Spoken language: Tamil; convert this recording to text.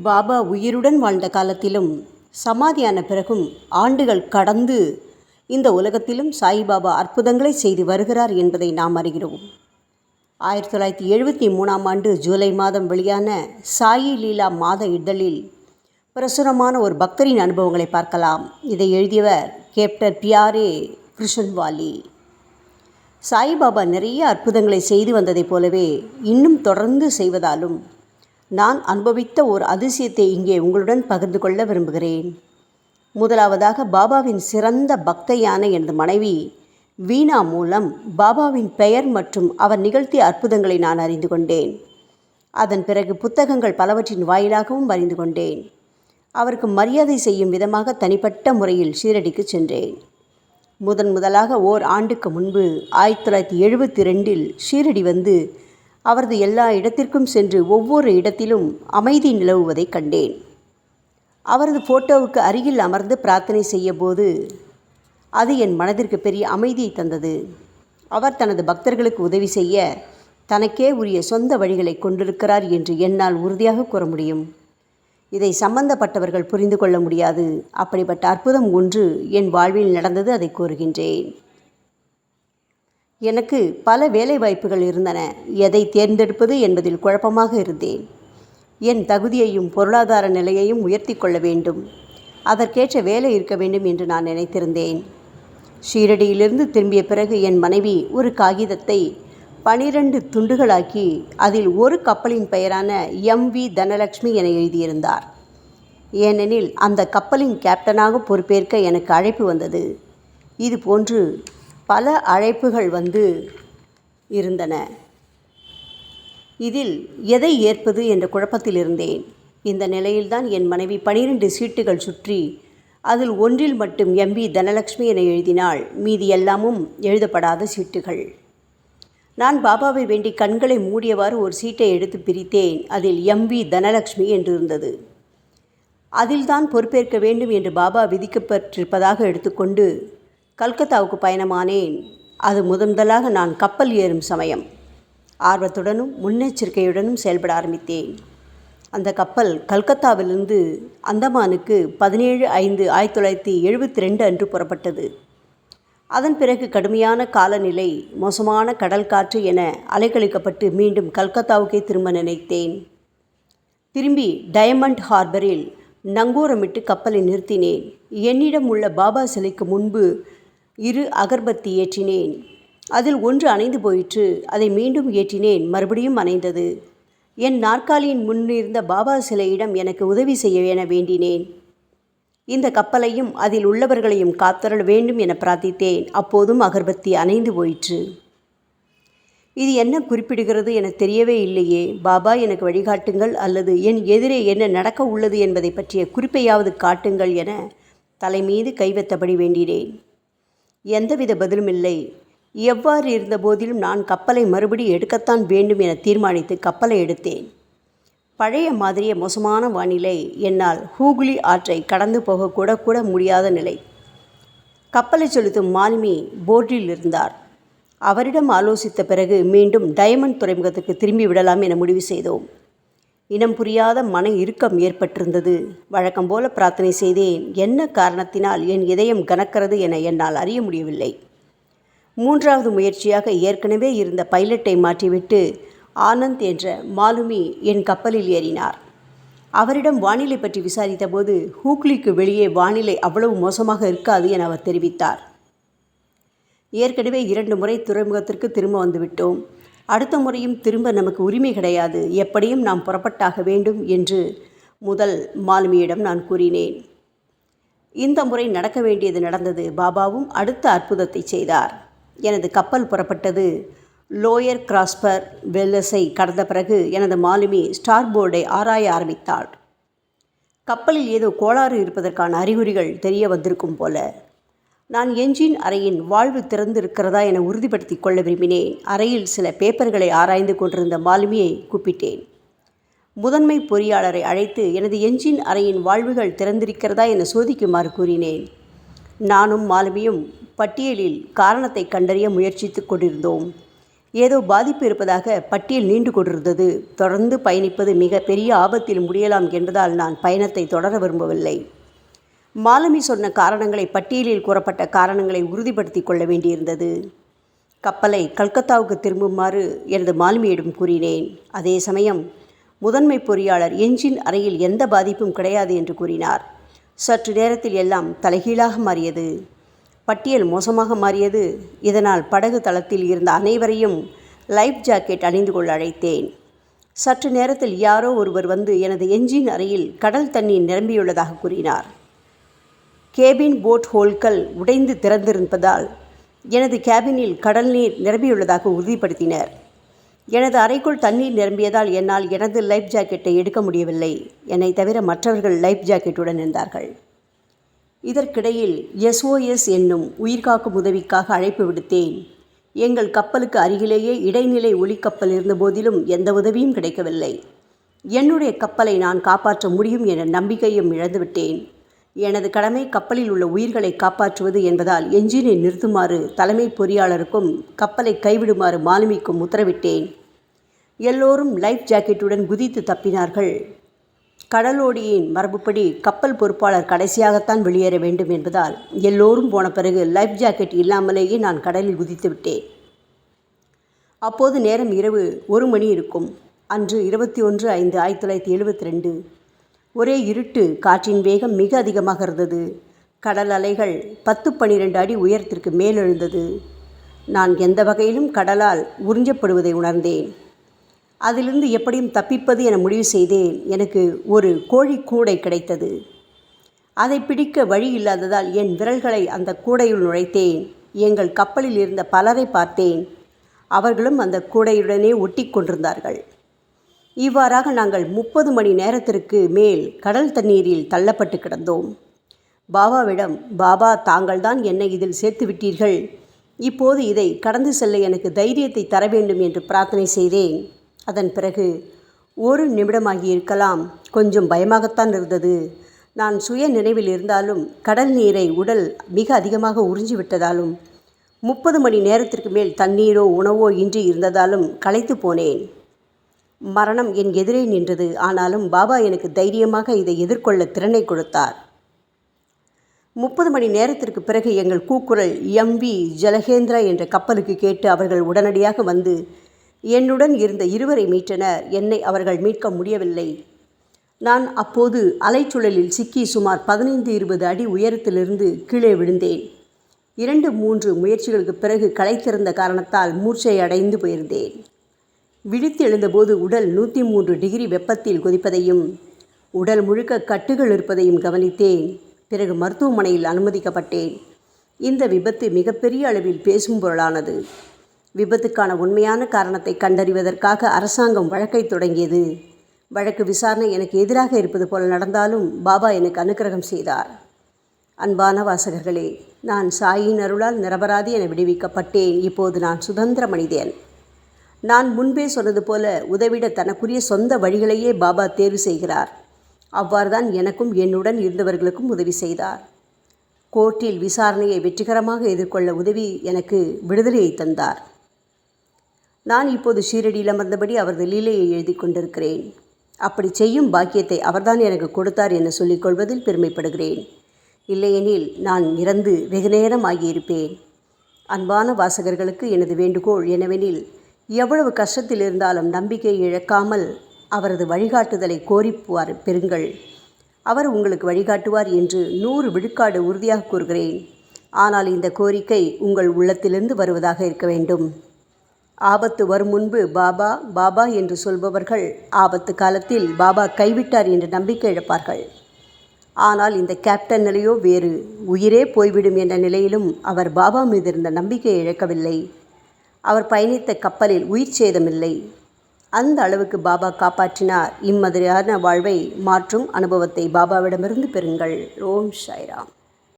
பாபா உயிருடன் வாழ்ந்த காலத்திலும் சமாதியான பிறகும் ஆண்டுகள் கடந்து இந்த உலகத்திலும் சாயிபாபா அற்புதங்களை செய்து வருகிறார் என்பதை நாம் அறிகிறோம். ஆயிரத்தி தொள்ளாயிரத்தி எழுபத்தி மூணாம் ஆண்டு ஜூலை மாதம் வெளியான சாயி லீலா மாத இதழில் பிரசுரமான ஒரு பக்தரின் அனுபவங்களை பார்க்கலாம். இதை எழுதியவர் கேப்டர் பியாரே கிருஷ்ணன்வாலி. சாயிபாபா நிறைய அற்புதங்களை செய்து வந்ததைப் போலவே இன்னும் தொடர்ந்து செய்வதாலும் நான் அனுபவித்த ஒரு அதிசயத்தை இங்கே உங்களுடன் பகிர்ந்து கொள்ள விரும்புகிறேன். முதலாவதாக பாபாவின் சிறந்த பக்தையான எனது மனைவி வீணா மூலம் பாபாவின் பெயர் மற்றும் அவர் நிகழ்த்திய அற்புதங்களை நான் அறிந்து கொண்டேன். அதன் பிறகு புத்தகங்கள் பலவற்றின் வாயிலாகவும் அறிந்து கொண்டேன். அவருக்கு மரியாதை செய்யும் விதமாக தனிப்பட்ட முறையில் ஷீரடிக்கு சென்றேன். முதன் முதலாக ஓர் ஆண்டுக்கு முன்பு ஆயிரத்தி தொள்ளாயிரத்தி எழுபத்தி ரெண்டில் ஷீரடி வந்து அவரது எல்லா இடத்திற்கும் சென்று ஒவ்வொரு இடத்திலும் அமைதி நிலவுவதை கண்டேன். அவரது ஃபோட்டோவுக்கு அருகில் அமர்ந்து பிரார்த்தனை செய்யபோது அது என் மனதிற்கு பெரிய அமைதியை தந்தது. அவர் தனது பக்தர்களுக்கு உதவி செய்ய தனக்கே உரிய சொந்த வழிகளை கொண்டிருக்கிறார் என்று என்னால் உறுதியாக கூற முடியும். இதை சம்பந்தப்பட்டவர்கள் புரிந்து கொள்ள முடியாது. அப்படிப்பட்ட அற்புதம் ஒன்று என் வாழ்வில் நடந்தது அதை கூறுகின்றேன். எனக்கு பல வேலை வாய்ப்புகள் இருந்தன. எதை தேர்ந்தெடுப்பது என்பதில் குழப்பமாக இருந்தேன். என் தகுதியையும் பொருளாதார நிலையையும் உயர்த்தி கொள்ள வேண்டும். அதற்கேற்ற வேலை இருக்க வேண்டும் என்று நான் நினைத்திருந்தேன். ஷீரடியிலிருந்து திரும்பிய பிறகு என் மனைவி ஒரு காகிதத்தை பனிரெண்டு துண்டுகளாக்கி அதில் ஒரு கப்பலின் பெயரான எம் வி தனலட்சுமி என எழுதியிருந்தார். ஏனெனில் அந்த கப்பலின் கேப்டனாக பொறுப்பேற்க எனக்கு அழைப்பு வந்தது. இது போன்று பல அழைப்புகள் வந்து இருந்தன. இதில் எதை ஏற்பது என்ற குழப்பத்தில் இருந்தேன். இந்த நிலையில்தான் என் மனைவி பனிரெண்டு சீட்டுகள் சுற்றி அதில் ஒன்றில் மட்டும் எம்பி தனலக்ஷ்மி என எழுதினாள். மீதி எல்லாமும் எழுதப்படாத சீட்டுகள். நான் பாபாவை வேண்டி கண்களை மூடியவாறு ஒரு சீட்டை எடுத்து பிரித்தேன். அதில் எம்பி தனலக்ஷ்மி என்று இருந்தது. அதில்தான் பொறுப்பேற்க வேண்டும் என்று பாபா விதிக்கப்பட்டிருப்பதாக எடுத்துக்கொண்டு கல்கத்தாவுக்கு பயணமானேன். அது முதன்முதலாக நான் கப்பல் ஏறும் சமயம். ஆர்வத்துடனும் முன்னெச்சரிக்கையுடனும் செயல்பட ஆரம்பித்தேன். அந்த கப்பல் கல்கத்தாவிலிருந்து அந்தமானுக்கு பதினேழு ஐந்து ஆயிரத்தி தொள்ளாயிரத்தி எழுபத்தி ரெண்டு அன்று புறப்பட்டது. அதன் பிறகு கடுமையான காலநிலை மோசமான கடல் காற்று என அலைக்கழிக்கப்பட்டு மீண்டும் கல்கத்தாவுக்கே திரும்ப நினைத்தேன். திரும்பி டயமண்ட் ஹார்பரில் நங்கூரமிட்டு கப்பலை நிறுத்தினேன். என்னிடம் உள்ள பாபா சிலைக்கு முன்பு இரு அகர்பத்தி ஏற்றினேன். அதில் ஒன்று அணைந்து போயிற்று அதை மீண்டும் ஏற்றினேன். மறுபடியும் அணைந்தது. என் நாற்காலியின் முன்னிருந்த பாபா சிலையிடம் எனக்கு உதவி செய்ய என வேண்டினேன். இந்த கப்பலையும் அதில் உள்ளவர்களையும் காத்தரல் வேண்டும் என பிரார்த்தித்தேன். அப்போதும் அகர்பத்தி அணைந்து போயிற்று. இது என்ன குறிப்பிடுகிறது என தெரியவே இல்லையே. பாபா எனக்கு வழிகாட்டுங்கள். அல்லது என் எதிரே என்ன நடக்க உள்ளது என்பதை பற்றிய குறிப்பையாவது காட்டுங்கள் என தலைமீது கைவத்தபடி வேண்டினேன். எந்தவித பதிலும் இல்லை. எவ்வாறு இருந்தபோதிலும் நான் கப்பலை மறுபடி எடுக்கத்தான் வேண்டும் என தீர்மானித்து கப்பலை எடுத்தேன். பழைய மாதிரிய மோசமான வானிலை என்னால் ஹூக்ளி ஆற்றை கடந்து போகக்கூட கூட முடியாத நிலை. கப்பலை செலுத்தும் மாலுமி போர்டில் இருந்தார். அவரிடம் ஆலோசித்த பிறகு மீண்டும் டயமண்ட் துறைமுகத்துக்கு திரும்பி விடலாம் என முடிவு செய்தோம். இனம் புரியாத மன இறுக்கம் ஏற்பட்டிருந்தது. வழக்கம் போல பிரார்த்தனை செய்தேன். என்ன காரணத்தினால் என் இதயம் கனக்கிறது என என்னால் அறிய முடியவில்லை. மூன்றாவது முயற்சியாக ஏற்கனவே இருந்த பைலட்டை மாற்றிவிட்டு ஆனந்த் என்ற மாலுமி என் கப்பலில் ஏறினார். அவரிடம் வானிலை பற்றி விசாரித்தபோது ஹூக்லிக்கு வெளியே வானிலை அவ்வளவு மோசமாக இருக்காது என அவர் தெரிவித்தார். ஏற்கனவே இரண்டு முறை துறைமுகத்திற்கு திரும்ப வந்துவிட்டோம். அடுத்த முறையும் திரும்ப நமக்கு உரிமை கிடையாது. எப்படியும் நாம் புறப்பட்டாக வேண்டும் என்று முதல் மாலுமியிடம் நான் கூறினேன். இந்த முறை நடக்க வேண்டியது நடந்தது. பாபாவும் அடுத்த அற்புதத்தை செய்தார். எனது கப்பல் புறப்பட்டது. லோயர் கிராஸ்பர் வெல்லஸை கடந்த பிறகு எனது மாலுமி ஸ்டார் போர்டை ஆராய ஆரம்பித்தாள். கப்பலில் ஏதோ கோளாறு இருப்பதற்கான அறிகுறிகள் தெரிய வந்திருக்கும் போல. நான் என்ஜின் அறையின் வாழ்வு திறந்து இருக்கிறதா என உறுதிப்படுத்தி கொள்ள விரும்பினேன். அறையில் சில பேப்பர்களை ஆராய்ந்து கொண்டிருந்த மாலுமியை கூப்பிட்டேன். முதன்மை பொறியாளரை அழைத்து எனது என்ஜின் அறையின் வாழ்வுகள் திறந்திருக்கிறதா என சோதிக்குமாறு கூறினேன். நானும் மாலுமியும் பட்டியலில் காரணத்தை கண்டறிய முயற்சித்து கொண்டிருந்தோம். ஏதோ பாதிப்பு இருப்பதாக பட்டியல் நீண்டு கொண்டிருந்தது. தொடர்ந்து பயணிப்பது மிக பெரிய ஆபத்தில் முடியலாம் என்பதால் நான் பயணத்தை தொடர விரும்பவில்லை. மாலுமி சொன்ன காரணங்களை பட்டியலில் கூறப்பட்ட காரணங்களை உறுதிப்படுத்தி கொள்ள வேண்டியிருந்தது. கப்பலை கல்கத்தாவுக்கு திரும்புமாறு எனது மாலுமியிடம் கூறினேன். அதே சமயம் முதன்மை பொறியாளர் என்ஜின் அறையில் எந்த பாதிப்பும் கிடையாது என்று கூறினார். சற்று நேரத்தில் எல்லாம் தலைகீழாக மாறியது. பட்டியல் மோசமாக மாறியது. இதனால் படகு தளத்தில் இருந்த அனைவரையும் லைஃப் ஜாக்கெட் அணிந்து கொள்ள அழைத்தேன். சற்று நேரத்தில் யாரோ ஒருவர் வந்து எனது என்ஜின் அறையில் கடல் தண்ணீர் நிரம்பியுள்ளதாக கூறினார். கேபின் போட் ஹோல்கள் உடைந்து திறந்திருப்பதால் எனது கேபினில் கடல் நீர் நிரம்பியுள்ளதாக உறுதிப்படுத்தினர். எனது அறைக்குள் தண்ணீர் நிரம்பியதால் என்னால் எனது லைஃப் ஜாக்கெட்டை எடுக்க முடியவில்லை. என்னை தவிர மற்றவர்கள் லைஃப் ஜாக்கெட்டுடன் இருந்தார்கள். இதற்கிடையில் எஸ்ஓஎஸ் என்னும் உயிர்காக்கும் உதவிக்காக அழைப்பு விடுத்தேன். எங்கள் கப்பலுக்கு அருகிலேயே இடைநிலை ஒளிக்கப்பல் இருந்தபோதிலும் எந்த உதவியும் கிடைக்கவில்லை. என்னுடைய கப்பலை நான் காப்பாற்ற முடியும் என நம்பிக்கையும் இழந்துவிட்டேன். எனது கடமை கப்பலில் உள்ள உயிர்களை காப்பாற்றுவது என்பதால் என்ஜினை நிறுத்துமாறு தலைமை பொறியாளருக்கும் கப்பலை கைவிடுமாறு மாலுமிக்கும் உத்தரவிட்டேன். எல்லோரும் லைஃப் ஜாக்கெட்டுடன் குதித்து தப்பினார்கள். கடலோடியின் மரபுப்படி கப்பல் பொறுப்பாளர் கடைசியாகத்தான் வெளியேற வேண்டும் என்பதால் எல்லோரும் போன பிறகு லைஃப் ஜாக்கெட் இல்லாமலேயே நான் கடலில் குதித்து விட்டேன். அப்போது நேரம் இரவு ஒரு மணி இருக்கும். அன்று இருபத்தி ஒன்று ஐந்து ஆயிரத்தி தொள்ளாயிரத்தி எழுபத்தி ரெண்டு ஒரே இருட்டு காற்றின் வேகம் மிக அதிகமாக இருந்தது. கடல் அலைகள் பத்து பன்னிரெண்டு அடி உயரத்திற்கு மேலெழுந்தது. நான் எந்த வகையிலும் கடலால் உறிஞ்சப்படுவதை உணர்ந்தேன். அதிலிருந்து எப்படியும் தப்பிப்பது என முடிவு செய்தேன். எனக்கு ஒரு கோழி கூடை கிடைத்தது. அதை பிடிக்க வழி இல்லாததால் என் விரல்களை அந்த கூடையுள் நுழைத்தேன். எங்கள் கப்பலில் இருந்த பலரை பார்த்தேன். அவர்களும் அந்த கூடையுடனே ஒட்டி கொண்டிருந்தார்கள். இவ்வாறாக நாங்கள் முப்பது மணி நேரத்திற்கு மேல் கடல் தண்ணீரில் தள்ளப்பட்டு கிடந்தோம். பாபாவிடம் பாபா தாங்கள்தான் என்னை இதில் சேர்த்து விட்டீர்கள். இப்போது இதை கடந்து செல்ல எனக்கு தைரியத்தை தர வேண்டும் என்று பிரார்த்தனை செய்தேன். அதன் பிறகு ஒரு நிமிடமாகி இருக்கலாம். கொஞ்சம் பயமாகத்தான் இருந்தது. நான் சுய நினைவில் இருந்தாலும் கடல் நீரை உடல் மிக அதிகமாக உறிஞ்சிவிட்டதாலும் முப்பது மணி நேரத்திற்கு மேல் தண்ணீரோ உணவோ இன்றி இருந்ததாலும் களைத்து போனேன். மரணம் என் எதிரே நின்றது. ஆனாலும் பாபா எனக்கு தைரியமாக இதை எதிர்கொள்ள திறனை கொடுத்தார். முப்பது மணி நேரத்திற்கு பிறகு எங்கள் கூக்குரல் எம்வி ஜலகேந்திரா என்ற கப்பலுக்கு கேட்டு அவர்கள் உடனடியாக வந்து என்னுடன் இருந்த இருவரை மீட்டனர். என்னை அவர்கள் மீட்க முடியவில்லை. நான் அப்போது அலைச்சுழலில் சிக்கி சுமார் பதினைந்து இருபது அடி உயரத்திலிருந்து கீழே விழுந்தேன். இரண்டு மூன்று முயற்சிகளுக்கு பிறகு களைத்திருந்த காரணத்தால் மூர்ச்சை அடைந்து போயிருந்தேன். விழித்து எழுந்தபோது உடல் நூற்றி மூன்று டிகிரி வெப்பத்தில் கொதிப்பதையும் உடல் முழுக்க கட்டுகள் இருப்பதையும் கவனித்தேன். பிறகு மருத்துவமனையில் அனுமதிக்கப்பட்டேன். இந்த விபத்து மிகப்பெரிய அளவில் பேசும் பொருளானது. விபத்துக்கான உண்மையான காரணத்தை கண்டறிவதற்காக அரசாங்கம் வழக்கை தொடங்கியது. வழக்கு விசாரணை எனக்கு எதிராக இருப்பது போல நடந்தாலும் பாபா எனக்கு அனுக்கிரகம் செய்தார். அன்பான வாசகர்களே நான் சாயின் அருளால் நிரபராதி என விடுவிக்கப்பட்டேன். இப்போது நான் சுதந்திர மனிதன். நான் முன்பே சொன்னது போல உதவிட தனக்குரிய சொந்த வழிகளையே பாபா தேர்வு செய்கிறார். அவ்வாறுதான் எனக்கும் என்னுடன் இருந்தவர்களுக்கும் உதவி செய்தார். கோர்ட்டில் விசாரணையை வெற்றிகரமாக எதிர்கொள்ள உதவி எனக்கு விடுதலையை தந்தார். நான் இப்போது ஷீரடியில் அமர்ந்தபடி அவரது லீலையை எழுதி கொண்டிருக்கிறேன். அப்படி செய்யும் பாக்கியத்தை அவர்தான் எனக்கு கொடுத்தார் என சொல்லிக்கொள்வதில் பெருமைப்படுகிறேன். இல்லையெனில் நான் இறந்து வெகுநேரம் ஆகியிருப்பேன். அன்பான வாசகர்களுக்கு எனது வேண்டுகோள் என்னவெனில் எவ்வளவு கஷ்டத்தில் இருந்தாலும் நம்பிக்கை இழக்காமல் அவரது வழிகாட்டுதலை கோரிப்புவார் பெறுங்கள் அவர் உங்களுக்கு வழிகாட்டுவார் என்று நூறு விழுக்காடு உறுதியாக கூறுகிறேன். ஆனால் இந்த கோரிக்கை உங்கள் உள்ளத்திலிருந்து வருவதாக இருக்க வேண்டும். ஆபத்து வரும் முன்பு பாபா பாபா என்று சொல்பவர்கள் ஆபத்து காலத்தில் பாபா கைவிட்டார் என்று நம்பிக்கை இழப்பார்கள். ஆனால் இந்த கேப்டன் நிலையோ வேறு உயிரே போய்விடும் என்ற நிலையிலும் அவர் பாபா மீது இருந்த நம்பிக்கையை இழக்கவில்லை. அவர் பயணித்த கப்பலில் உயிர் சேதமில்லை. அந்த அளவுக்கு பாபா காப்பாற்றினார். இம்மாதிரியான வாழ்வை மாற்றும் அனுபவத்தை பாபாவிடமிருந்து பெறுங்கள். ஓம் சாய்ராம்.